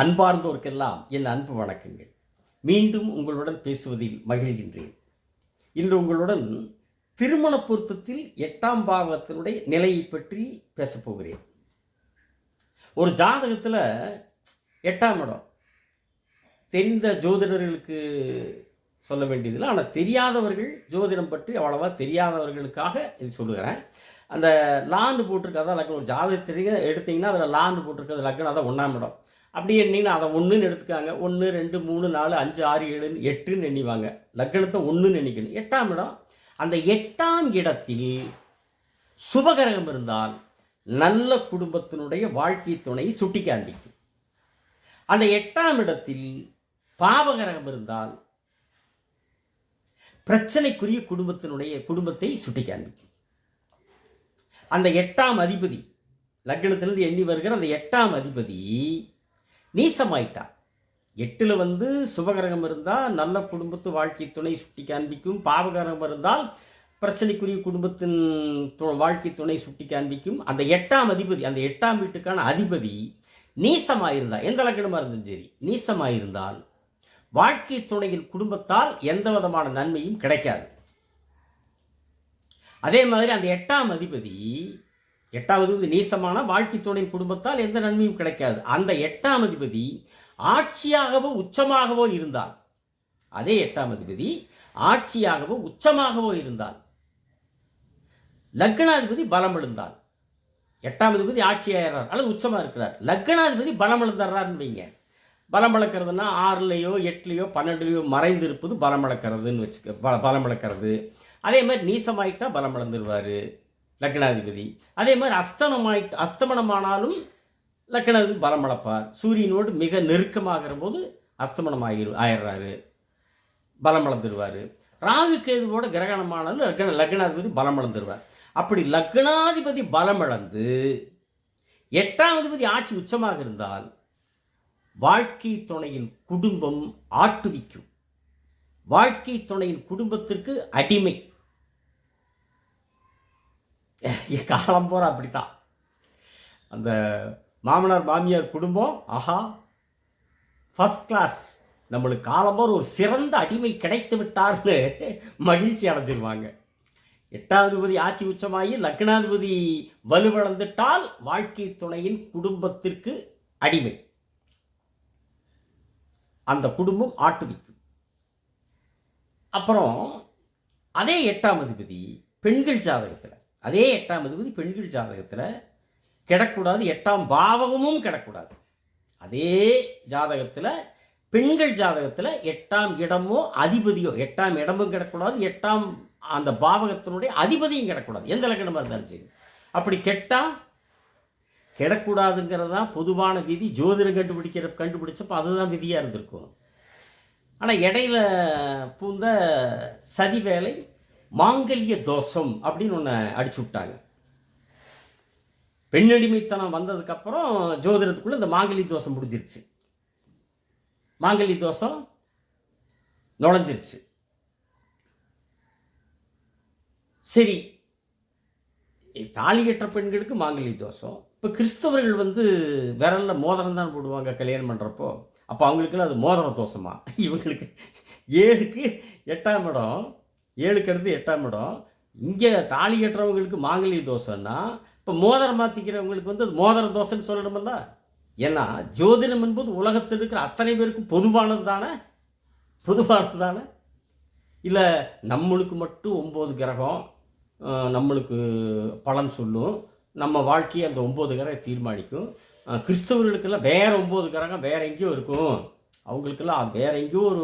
அன்பார்ந்தோர்க்கெல்லாம் என் அன்பு வணக்கங்கள். மீண்டும் உங்களுடன் பேசுவதில் மகிழ்கின்றேன். இன்று உங்களுடன் திருமண பொருத்தத்தில் எட்டாம் பாவத்தினுடைய நிலையை பற்றி பேசப்போகிறேன் ஒரு ஜாதகத்தில் எட்டாம் இடம். தெரிந்த ஜோதிடர்களுக்கு சொல்ல வேண்டியதில்லை. ஆனால் தெரியாதவர்கள் ஜோதிடம் பற்றி அவ்வளவா தெரியாதவர்களுக்காக இது சொல்லுகிறேன். அந்த லாண்டு போட்டிருக்காதான் லக்னம். ஒரு ஜாதகத்திற்கு எடுத்தீங்கன்னா அதில் லாண்டு போட்டிருக்கிறது லக்னம். அதான் ஒன்றாம் இடம். அப்படி எண்ணிங்கன்னா அதை ஒன்றுன்னு எடுத்துக்காங்க. ஒன்று ரெண்டு மூணு நாலு அஞ்சு ஆறு ஏழுன்னு எட்டுன்னு எண்ணிவாங்க. லக்னத்தை ஒன்றுன்னு எண்ணிக்கணும். எட்டாம் இடம் அந்த எட்டாம் இடத்தில் சுபகரகம் இருந்தால் நல்ல குடும்பத்தினுடைய வாழ்க்கை துணை சுட்டி காண்பிக்கும் அந்த எட்டாம் இடத்தில் பாவகரகம் இருந்தால் பிரச்சனைக்குரிய குடும்பத்தினுடைய குடும்பத்தை சுட்டி காண்பிக்கும் அந்த எட்டாம் அதிபதி லக்னத்திலிருந்து எண்ணி வருகிற அந்த எட்டாம் அதிபதி நீசமாயிட்டான் எட்டில் வந்து சுபகிரகம் இருந்தால் நல்ல குடும்பத்து வாழ்க்கை துணை சுட்டி காண்பிக்கும். பாவகிரகம் இருந்தால் பிரச்சனைக்குரிய குடும்பத்தின் வாழ்க்கை துணை சுட்டி காண்பிக்கும். அந்த எட்டாம் அதிபதி அந்த எட்டாம் வீட்டுக்கான அதிபதி நீசமாயிருந்தால் எந்த லக்கணமாக இருந்தாலும் சரி நீசமாயிருந்தால் வாழ்க்கை துணையின் குடும்பத்தால் எந்த விதமான நன்மையும் கிடைக்காது. அதே மாதிரி அந்த எட்டாம் அதிபதி எட்டாவது அதிபதி நீசமான வாழ்க்கை துணையின் குடும்பத்தால் எந்த நன்மையும் கிடைக்காது. அந்த எட்டாம் அதிபதி ஆட்சியாகவோ உச்சமாகவோ இருந்தால் அதே எட்டாம் அதிபதி ஆட்சியாகவோ உச்சமாகவோ இருந்தால் லக்னாதிபதி பலம் எழுந்தால் எட்டாம் அதிபதி ஆட்சியாகிறார் அல்லது உச்சமாக இருக்கிறார். லக்னாதிபதி பலம் எழுந்துறாருன்னு வைங்க. பலம் இழக்கிறதுனா ஆறுலையோ எட்டுலையோ பன்னெண்டுலையோ மறைந்து இருப்பது பலம் இழக்கிறதுன்னு வச்சுக்க ப பலம் இழக்கிறது. அதே மாதிரி நீசமாயிட்டா பலம் இழந்துருவார். லக்னாதிபதி. அதே மாதிரி அஸ்தமமாயிட்டு அஸ்தமனமானாலும் லக்னாதிபதி பலம் இழப்பார் சூரியனோடு மிக நெருக்கமாகிற போது அஸ்தமனம் ஆகி ஆயிடுறாரு. பலம் இழந்துருவார் ராகு கேதுவோட கிரகணமானாலும் லக்ன லக்னாதிபதி பலம் இழந்துருவார் அப்படி லக்னாதிபதி பலம் இழந்து எட்டாவதுபதி ஆட்சி உச்சமாக இருந்தால் வாழ்க்கை துணையின் குடும்பம் ஆட்டுவிக்கும். வாழ்க்கை துணையின் குடும்பத்திற்கு அடிமை. காலம் போற அப்படித்தான். அந்த மாமனார் மாமியார் குடும்பம் ஆஹா ஃபர்ஸ்ட் கிளாஸ் நம்மளுக்கு காலம்போர் ஒரு சிறந்த அடிமை கிடைத்து விட்டார்னு மகிழ்ச்சி அடைஞ்சிருவாங்க. எட்டாவதுபதி ஆட்சி உச்சமாகி லக்னாதிபதி வலுவிழந்துட்டால் வாழ்க்கை துணையின் குடும்பத்திற்கு அடிமை. அந்த குடும்பம் ஆட்டுவிக்கும் அப்புறம் அதே எட்டாம் அதிபதி பெண்கள் ஜாதகத்தில் அதே எட்டாம் அதிபதி பெண்கள் ஜாதகத்தில் கிடக்கூடாது எட்டாம் பாவகமும் கிடக்கூடாது. அதே ஜாதகத்தில் பெண்கள் ஜாதகத்தில் எட்டாம் இடமோ அதிபதியோ எட்டாம் இடமும் கிடக்கூடாது எட்டாம் அந்த பாவகத்தினுடைய அதிபதியும் கிடக்கூடாது. எந்த லக்கணமாக இருந்தாலும் சரி. அப்படி கெட்டால் கிடக்கூடாதுங்கிறது தான் பொதுவான விதி. ஜோதிடம் கண்டுபிடிக்கிற கண்டுபிடிச்சப்போ அதுதான் விதியாக இருந்திருக்கும். ஆனால் இடையில பூந்த சதி வேலை மாங்கல்ய தோஷம் அப்படின்னு ஒன்று அடிச்சு விட்டாங்க. பெண்ணடிமைத்தனம் வந்ததுக்கப்புறம் ஜோதிடத்துக்குள்ள இந்த மாங்கல்ய தோஷம் முடிஞ்சிருச்சு. மாங்கல்ய தோஷம் நுழைஞ்சிருச்சு. சரி தாலி கட்டுற பெண்களுக்கு மாங்கல்ய தோஷம். இப்போ கிறிஸ்தவர்கள் வந்து விரலில் மோதிரம் தான் போடுவாங்க கல்யாணம் பண்ணுறப்போ அப்போ அவங்களுக்குலாம் அது மோதிர தோஷமா? இவங்களுக்கு ஏழுக்கு எட்டாம் இடம் ஏழுக்கு அடுத்து எட்டாம் இடம். இங்கே தாலி கட்டுறவங்களுக்கு மாங்கல்ய தோசைன்னா இப்போ மோதிரம் மாற்றிக்கிறவங்களுக்கு வந்து அது மோதிர தோஷம்னு சொல்லணுமல்ல? ஏன்னா ஜோதிடம் என்பது உலகத்தில் இருக்கிற அத்தனை பேருக்கும் பொதுவானது தானே? பொதுவானது தானே? இல்லை நம்மளுக்கு மட்டும் ஒம்பது கிரகம் நம்மளுக்கு பலன் சொல்லும். நம்ம வாழ்க்கையை அந்த ஒம்பது கிரகம் தீர்மானிக்கும். கிறிஸ்தவர்களுக்கெல்லாம் வேறு ஒம்பது கிரகம் வேறு எங்கேயோ இருக்கும். அவங்களுக்கெல்லாம் வேற எங்கேயோ ஒரு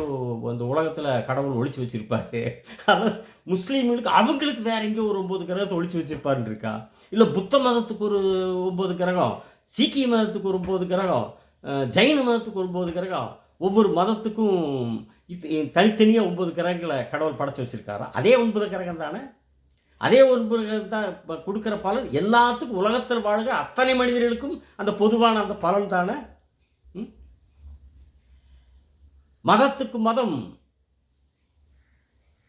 அந்த உலகத்தில் கடவுள் ஒழிச்சு வச்சுருப்பாரு. அதாவது முஸ்லீம்களுக்கு அவங்களுக்கு வேற எங்கேயோ ஒரு ஒம்பது கிரகத்தை ஒழிச்சு வச்சுருப்பாருன்னு இருக்கா? இல்லை புத்த மதத்துக்கு ஒரு ஒம்பது கிரகம் சீக்கிய மதத்துக்கு ஒரு ஒம்பது கிரகம் ஜெயின மதத்துக்கு ஒரு ஒம்பது கிரகம் ஒவ்வொரு மதத்துக்கும் இது தனித்தனியாக ஒன்பது கிரகங்களை கடவுள் படைச்சி வச்சுருக்காரா? அதே ஒன்பது கிரகம் தானே? அதே ஒன்பது கிரகம் தான் இப்போ கொடுக்குற பலன். எல்லாத்துக்கும் உலகத்தில் வாழுகிற அத்தனை மனிதர்களுக்கும் அந்த பொதுவான அந்த பலன் தானே ம்? மதத்துக்கு மதம்.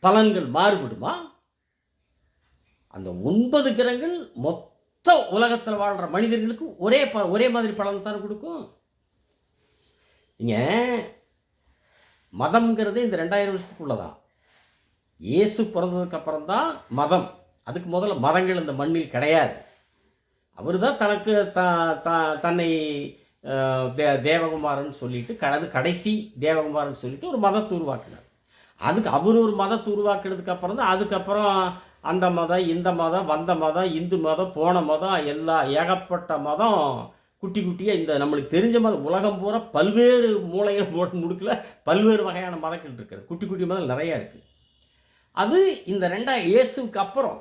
பலன்கள் மாறுபடுமா? அந்த ஒன்பது கிரகங்கள் மொத்த உலகத்தில் வாழ்கிற மனிதர்களுக்கு ஒரே ப ஒரே மாதிரி பலன் தானே கொடுக்கும். நீங்கள் மதம்ங்கிறது இந்த ரெண்டாயிரம் வருஷத்துக்குள்ளதான் இயேசு பிறந்ததுக்கு அப்புறம் தான் மதம். அதுக்கு முதல்ல மதங்கள் இந்த மண்ணில் கிடையாது. அவர் தான் தனக்கு த த- தன்னை தே தேவகுமாரன் சொல்லிட்டு கடது கடைசி தேவகுமாரன் சொல்லிட்டு ஒரு மதத்தை உருவாக்கினார். அதுக்கு அவர் ஒரு மதத்தை உருவாக்குனதுக்கு அப்புறம் தான் அதுக்கப்புறம் அந்த மதம் இந்த மதம் வந்த மதம் இந்து மதம் போன மதம் எல்லா ஏகப்பட்ட மதம் குட்டி குட்டியாக இந்த நம்மளுக்கு தெரிஞ்ச மதம் உலகம் பூரா பல்வேறு மூலையில் முடுக்கில் பல்வேறு வகையான மதங்கள் இருக்கிறது. குட்டி குட்டி மதம் நிறையா இருக்குது அது இந்த ரெண்டா இயேசுவுக்கு அப்புறம்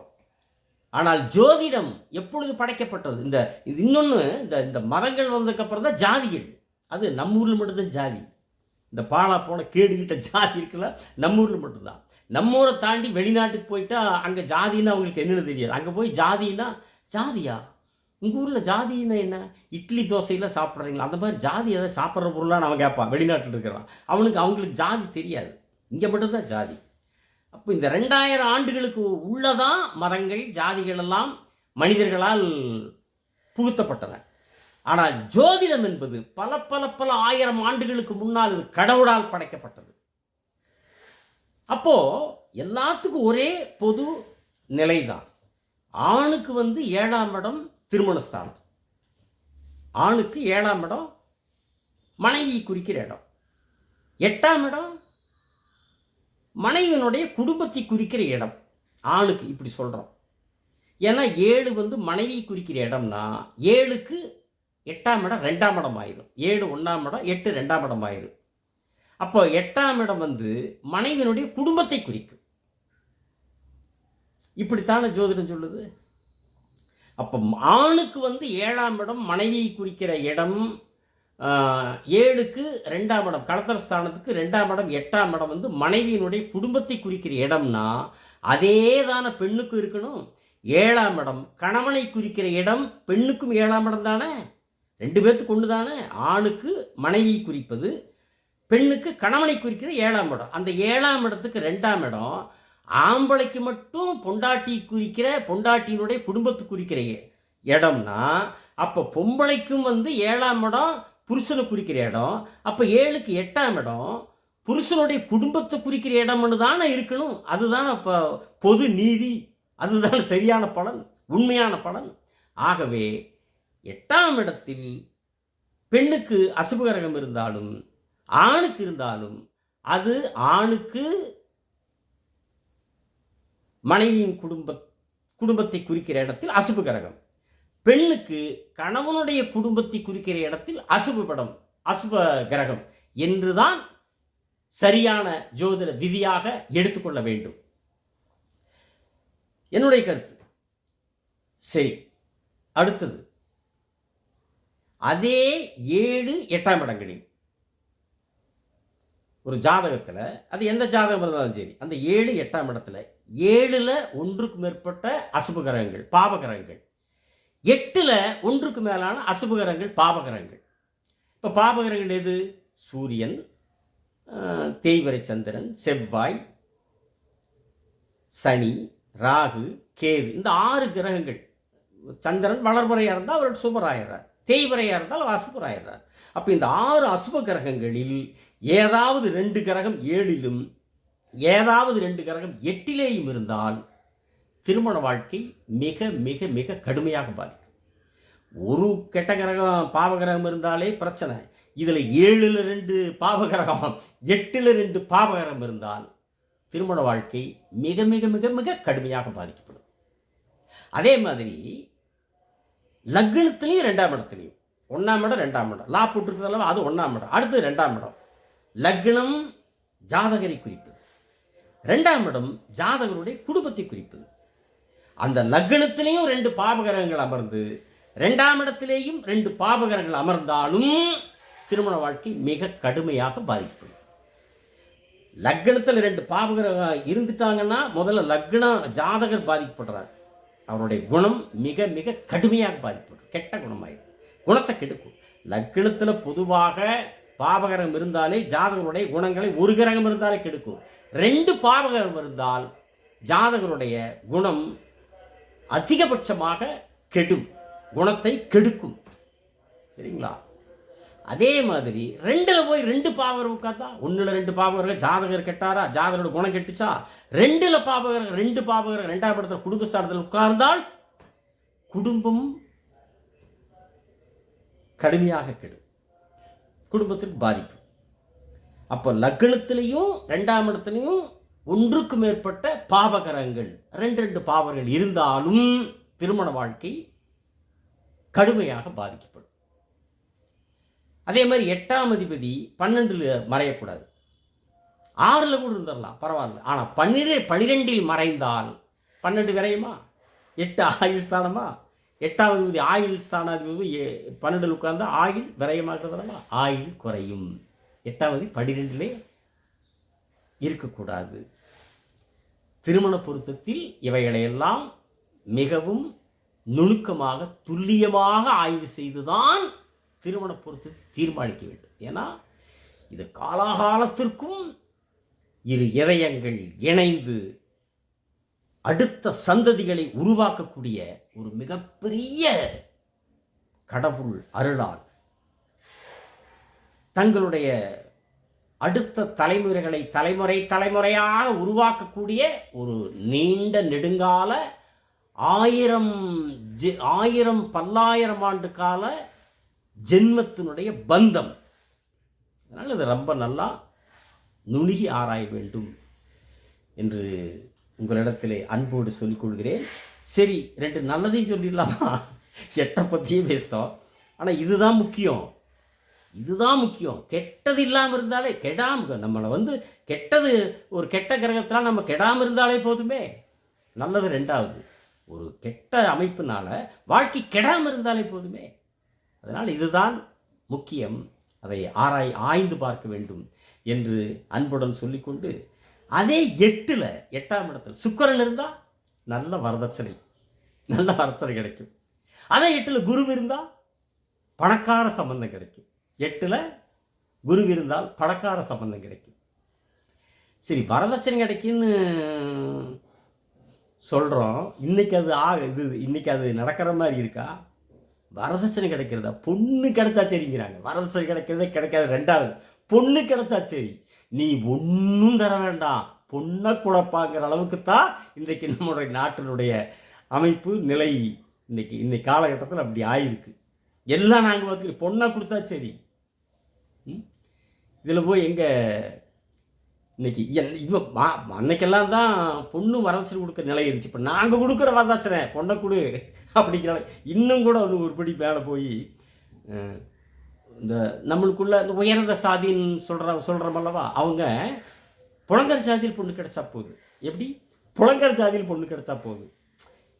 ஆனால் ஜோதிடம் எப்பொழுது படைக்கப்பட்டது? இந்த இது இன்னொன்று இந்த இந்த மதங்கள் வந்ததுக்கப்புறம் தான் ஜாதிகள். அது நம்ம ஊரில் மட்டும்தான் ஜாதி. இந்த பாலா போன கேடுகிட்ட ஜாதி இருக்குல்ல நம்ம ஊரில் மட்டும்தான். நம்ம ஊரை தாண்டி வெளிநாட்டுக்கு போயிட்டா அங்கே ஜாதின்னா அவங்களுக்கு என்னென்னு தெரியாது. அங்கே போய் ஜாதின்னா ஜாதியா? உங்கள் ஊரில் ஜாதின்னா என்ன? இட்லி தோசையில் சாப்பிட்றீங்களா? அந்த மாதிரி ஜாதி எதாவது சாப்பிட்ற பொருளான்னு அவன் கேட்பான். வெளிநாட்டில் இருக்கிறான் அவனுக்கு அவங்களுக்கு ஜாதி தெரியாது. இங்கே மட்டும்தான் ஜாதி. அப்போ இந்த ரெண்டாயிரம் ஆண்டுகளுக்கு உள்ளதான் மதங்கள் ஜாதிகள் எல்லாம் மனிதர்களால் புகுத்தப்பட்டன. ஆனால் ஜோதிடம் என்பது பல பல பல ஆயிரம் ஆண்டுகளுக்கு முன்னால் இது கடவுளால் படைக்கப்பட்டது. அப்போ எல்லாத்துக்கும் ஒரே பொது நிலைதான். ஆணுக்கு வந்து ஏழாம் இடம் திருமணஸ்தானம். ஆணுக்கு ஏழாம் இடம் மனைவி குறிக்கிற இடம். எட்டாம் இடம் மனைவியினுடைய குடும்பத்தை குறிக்கிற இடம். ஆணுக்கு இப்படி சொல்கிறோம் ஏன்னா ஏழு வந்து மனைவி குறிக்கிற இடம்னா ஏழுக்கு எட்டாம் இடம் ரெண்டாம் இடம் ஆயிடும் ஏழு ஒன்றாம் இடம் எட்டு ரெண்டாம் இடம் ஆயிடும் அப்போ எட்டாம் இடம் வந்து மனைவியினுடைய குடும்பத்தை குறிக்கும். இப்படித்தானே ஜோதிடம் சொல்லுது? அப்போ ஆணுக்கு வந்து ஏழாம் இடம் மனைவியை குறிக்கிற இடம் ஏழுக்கு ரெண்டாம் இடம் கடத்தர ஸ்தானத்துக்கு ரெண்டாம் இடம் எட்டாம் இடம் வந்து மனைவியினுடைய குடும்பத்தை குறிக்கிற இடம்னா அதே தானே பெண்ணுக்கும் இருக்கணும் ஏழாம் இடம் கணவனை குறிக்கிற இடம் பெண்ணுக்கும் ஏழாம் இடம் தானே? ரெண்டு பேர்த்துக்கு ஒன்று தானே ஆணுக்கு மனைவி குறிப்பது பெண்ணுக்கு கணவனை குறிக்கிற ஏழாம் இடம். அந்த ஏழாம் இடத்துக்கு ரெண்டாம் இடம் ஆம்பளைக்கு மட்டும் பொண்டாட்டி குறிக்கிற பொண்டாட்டியினுடைய குடும்பத்தை குறிக்கிற இடம்னா அப்போ பொம்பளைக்கும் வந்து ஏழாம் இடம் புருஷனை குறிக்கிற இடம் அப்போ ஏழுக்கு எட்டாம் இடம் புருஷனுடைய குடும்பத்தை குறிக்கிற இடம்னு தானே இருக்கணும். அதுதான் இப்போ பொது நீதி அதுதான் சரியான பலன் உண்மையான பலன். ஆகவே எட்டாம் இடத்தில் பெண்ணுக்கு அசுபகரகம் இருந்தாலும் ஆணுக்கு இருந்தாலும் அது ஆணுக்கு மனைவியின் குடும்ப குடும்பத்தை குறிக்கிற இடத்தில் அசுப கிரகம் பெண்ணுக்கு கணவனுடைய குடும்பத்தை குறிக்கிற இடத்தில் அசுப படம் அசுப கிரகம் என்றுதான் சரியான ஜோதிட விதியாக எடுத்துக்கொள்ள வேண்டும். என்னுடைய கருத்து. சரி அடுத்தது. அதே ஏழு எட்டாம் இடங்களில் ஒரு ஜாதகத்தில் அது எந்த ஜாதகம் இருந்தாலும் சரி அந்த ஏழு எட்டாம் இடத்துல ஏழில் ஒன்றுக்கு மேற்பட்ட அசுப கிரகங்கள் பாப கிரகங்கள் எட்டில் ஒன்றுக்கு மேலான அசுபகரங்கள் பாபகரங்கள். இப்போ பாபகரங்கள் எது? சூரியன் தேய்வரை சந்திரன் செவ்வாய் சனி ராகு கேது இந்த ஆறு கிரகங்கள். சந்திரன் வளர்முறையாக இருந்தால் அவர் சுபராயிடுறார். தேய்வரையாக இருந்தால் அவர் அசுபராயிடுறார். அப்போ இந்த ஆறு அசுப கிரகங்களில் ஏதாவது ரெண்டு கிரகம் ஏழிலும் ஏதாவது ரெண்டு கிரகம் எட்டிலேயும் இருந்தால் திருமண வாழ்க்கை மிக மிக மிக கடுமையாக பாதிக்கும். ஒரு கெட்ட கிரகம் பாவகிரகம் இருந்தாலே பிரச்சனை. இதில் ஏழில் ரெண்டு பாவகிரகம் எட்டில் ரெண்டு பாவகிரகம் இருந்தால் திருமண வாழ்க்கை மிக மிக மிக மிக கடுமையாக பாதிக்கப்படும். அதே மாதிரி லக்னத்துலேயும் ரெண்டாம் இடத்துலையும் ஒன்றாம் இடம் ரெண்டாம் இடம். லா போட்டுருக்கிறதெல்லாம் அது ஒன்றாம் இடம். அடுத்தது ரெண்டாம் இடம். லக்னம் ஜாதகரை குறிப்பது. ரெண்டாம் இடம் ஜாதகருடைய குடும்பத்தை குறிப்பது. அந்த லக்னத்திலையும் ரெண்டு பாபகரங்கள் அமர்ந்து ரெண்டாம் இடத்திலேயும் ரெண்டு பாபகரங்கள் அமர்ந்தாலும் திருமண வாழ்க்கை மிக கடுமையாக பாதிக்கப்படும். லக்னத்தில் ரெண்டு பாபகரம் இருந்துட்டாங்கன்னா முதல்ல லக்னம் ஜாதகர் பாதிக்கப்படுறார். அவருடைய குணம் மிக மிக கடுமையாக பாதிக்கப்படும். கெட்ட குணமாயிடும் குணத்தை கெடுக்கும். லக்னத்தில் பொதுவாக பாபகரம் இருந்தாலே ஜாதகருடைய குணங்களை ஒரு கிரகம் இருந்தாலே கெடுக்கும். ரெண்டு பாபகரம் இருந்தால் ஜாதகருடைய குணம் அதிகபட்சமாக கெடும் குணத்தை கெடுக்கும். சரிங்களா? அதே மாதிரி ரெண்டில் போய் ரெண்டு பாவர் உட்காந்தா ஒன்றில் ரெண்டு பாவகர்கள் ஜாதகர் கெட்டாரா ஜாதகரோட குணம் கெட்டுச்சா? ரெண்டில் பாவகர்கள் ரெண்டு பாவகர்கள் ரெண்டாம் இடத்துல குடும்பஸ்தானத்தில் உட்கார்ந்தால் குடும்பம் கடுமையாக கெடும். குடும்பத்திற்கு பாதிப்பு. அப்போ லக்னத்திலையும் ரெண்டாம் இடத்துலையும் ஒன்றுக்கு மேற்பட்ட பாவகரங்கள் ரெண்டு ரெண்டு பாவங்கள் இருந்தாலும் திருமண வாழ்க்கை கடுமையாக பாதிக்கப்படும். அதே மாதிரி எட்டாம் அதிபதி பன்னெண்டில் மறையக்கூடாது. ஆறில் கூட இருந்துடலாம் பரவாயில்ல. ஆனால் பன்னிரெ பனிரெண்டில் மறைந்தால் பன்னெண்டு விரையுமா? எட்டு ஆயுள் ஸ்தானமா? எட்டாவது அதிபதி ஆயுள் ஸ்தானாதிபதி பன்னெண்டில் உட்கார்ந்தா ஆயுள் விரயமாகிறதுனா ஆயுள் குறையும். எட்டாவது பனிரெண்டிலே இருக்கக்கூடாது. திருமண பொருத்தத்தில் இவைகளையெல்லாம் மிகவும் நுணுக்கமாக துல்லியமாக ஆய்வு செய்துதான் திருமண பொருத்தத்தை தீர்மானிக்க வேண்டும். ஏன்னா இது காலாகாலத்திற்கும் இரு இதயங்கள் இணைந்து அடுத்த சந்ததிகளை உருவாக்கக்கூடிய ஒரு மிகப்பெரிய கடவுள் அருளால் தங்களுடைய அடுத்த தலைமுறைகளை தலைமுறை தலைமுறையாக உருவாக்கக்கூடிய ஒரு நீண்ட நெடுங்கால ஆயிரம் ஜெ- ஆயிரம் பல்லாயிரம் ஆண்டு கால ஜென்மத்தினுடைய பந்தம். அதனால் இது ரொம்ப நல்லா நுணுகி ஆராய வேண்டும் என்று உங்களிடத்திலே அன்போடு சொல்லிக் கொள்கிறேன். சரி ரெண்டு நல்லதையும் சொல்லிடலாமா? எட்டை பற்றியே பேசிட்டோம். ஆனால் இதுதான் முக்கியம். இதுதான் முக்கியம். கெட்டது இல்லாமல் இருந்தாலே கெடாம நம்மளை வந்து கெட்டது ஒரு கெட்ட கிரகத்தில் நம்ம கெடாமல் இருந்தாலே போதுமே. நல்லது ரெண்டாவது ஒரு கெட்ட அமைப்புனால் வாழ்க்கை கெடாமல் இருந்தாலே போதுமே. அதனால் இதுதான் முக்கியம். அதை ஆராய் ஆய்ந்து பார்க்க வேண்டும் என்று அன்புடன் சொல்லிக்கொண்டு அதே எட்டில் எட்டாம் இடத்தில் சுக்கரன் இருந்தால் நல்ல வரதட்சணை நல்ல வரதட்சணை கிடைக்கும். அதே எட்டில் குரு இருந்தால் பணக்கார சம்பந்தம் கிடைக்கும். எட்டில் குரு இருந்தால் பணக்கார சம்பந்தம் கிடைக்கும். சரி வரதட்சணை கிடைக்குன்னு சொல்கிறோம் இன்றைக்கி அது ஆ இது இன்றைக்கி அது நடக்கிற மாதிரி இருக்கா? வரதட்சணை கிடைக்கிறதா? பொண்ணு கிடைச்சா சரிங்கிறாங்க. வரதட்சணை கிடைக்கிறதே கிடைக்காது ரெண்டாவது. பொண்ணு கிடைச்சா சரி. நீ ஒன்றும் தர வேண்டாம். பொண்ணை குழப்பாங்கிற அளவுக்கு தான் இன்றைக்கு நம்மளுடைய நாட்டினுடைய அமைப்பு நிலை இன்றைக்கி இன்னைக்கு காலகட்டத்தில் அப்படி ஆயிருக்கு. எல்லாம் நாங்கள் வந்து பொண்ணாக கொடுத்தா சரி. இதில் போய் எங்கே இன்னைக்கு எல் இவன் மா அன்னைக்கெல்லாம் தான் பொண்ணு வரதட்சணை கொடுக்குற நிலை இருந்துச்சு. இப்போ நாங்கள் கொடுக்குற வரதட்சணை பொண்ணை கொடு அப்படிங்கிற இன்னும் கூட ஒரு ஒருபடி மேலே போய் இந்த நம்மளுக்குள்ள இந்த உயர்ந்த சாதின்னு சொல்கிற சொல்கிறோமல்லவா அவங்க புலங்கர் சாதியில் பொண்ணு கிடைச்சா போகுது எப்படி? புலங்கர் சாதியில் பொண்ணு கிடைச்சா போகுது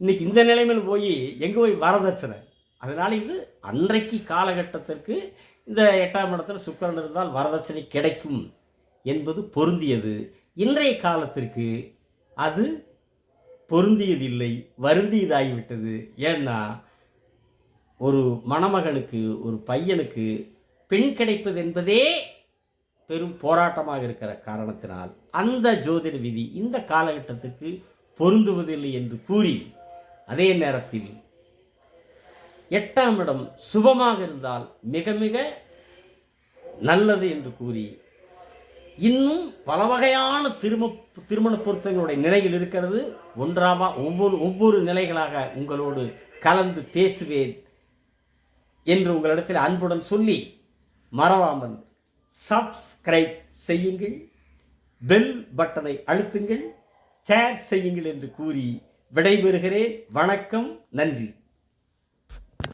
இன்றைக்கி இந்த நிலைமையில் போய் எங்கே போய் வரதட்சணை? அதனால் இது அன்றைக்கு காலகட்டத்திற்கு இந்த எட்டாம் இடத்தில் சுக்கிரன் இருந்தால் வரதட்சணை கிடைக்கும் என்பது பொருந்தியது. இன்றைய காலத்திற்கு அது பொருந்தியதில்லை வருந்தியதாகிவிட்டது. ஏன்னா ஒரு மணமகனுக்கு ஒரு பையனுக்கு பெண் கிடைப்பது என்பதே பெரும் போராட்டமாக இருக்கிற காரணத்தினால் அந்த ஜோதிட விதி இந்த காலகட்டத்துக்கு பொருந்துவதில்லை என்று கூறி அதே நேரத்தில் எட்டாம் இடம் சுபமாக இருந்தால் மிக மிக நல்லது என்று கூறி இன்னும் பல வகையான திரும திருமண பொருத்தங்களுடைய நிலையில் இருக்கிறது. ஒன்றாவா ஒவ்வொரு ஒவ்வொரு நிலைகளாக உங்களோடு கலந்து பேசுவேன் என்று உங்களிடத்தில் அன்புடன் சொல்லி மறவாமல் சப்ஸ்கிரைப் செய்யுங்கள் பெல் பட்டனை அழுத்துங்கள் ஷேர் செய்யுங்கள் என்று கூறி விடைபெறுகிறேன். வணக்கம் நன்றி.